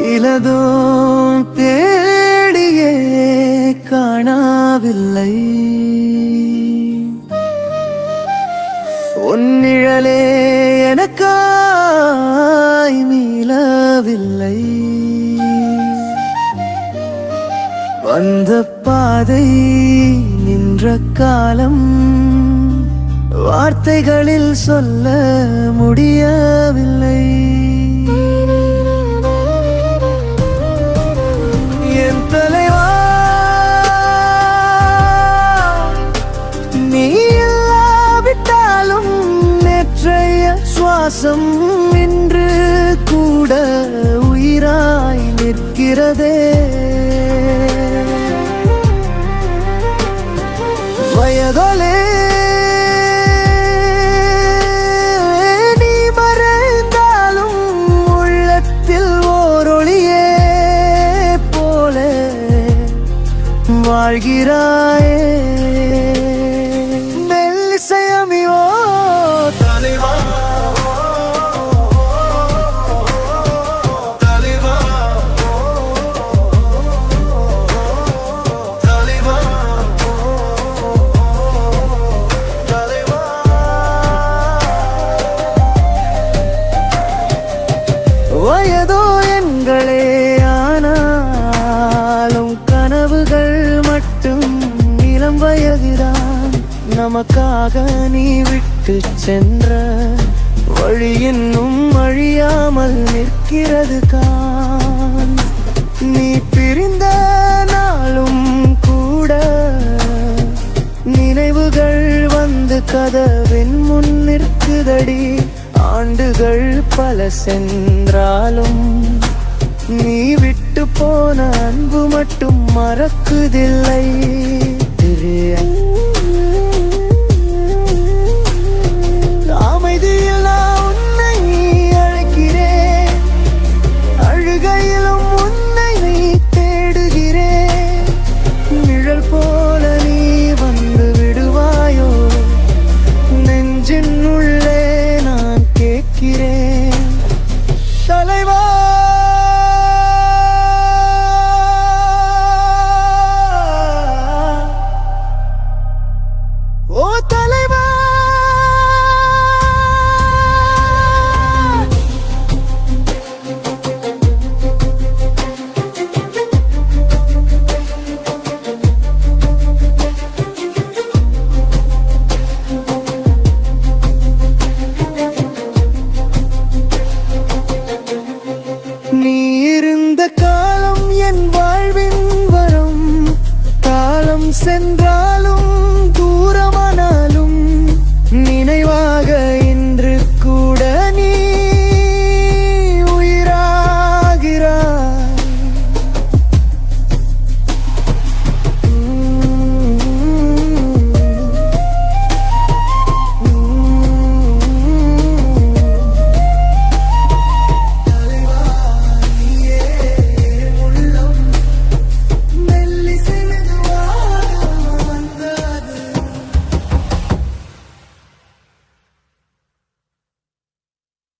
சிலதும் தேடியே காணாவில்லை. உன்னிழலே எனக்காய் மீளவில்லை. வந்த பாதை நின்ற காலம் வார்த்தைகளில் சொல்ல முடியவில்லை. சுவாசம் இன்று கூட உயிராய் நிற்கிறதே. வயதோலே நீ மறைந்தாலும் உள்ளத்தில் ஓரொளியே போல வாழ்கிறாயே. நமக்காக நீ விட்டு சென்ற வழி இன்னும் அழியாமல் நிற்கிறது கான் நீ பிரிந்த நாளும் கூட நினைவுகள் வந்து கதவின் முன் நிற்குதடி. ஆண்டுகள் பல சென்றாலும் நீ விட்டு போன அன்பு மட்டும் மறக்குதில்லை. திரு and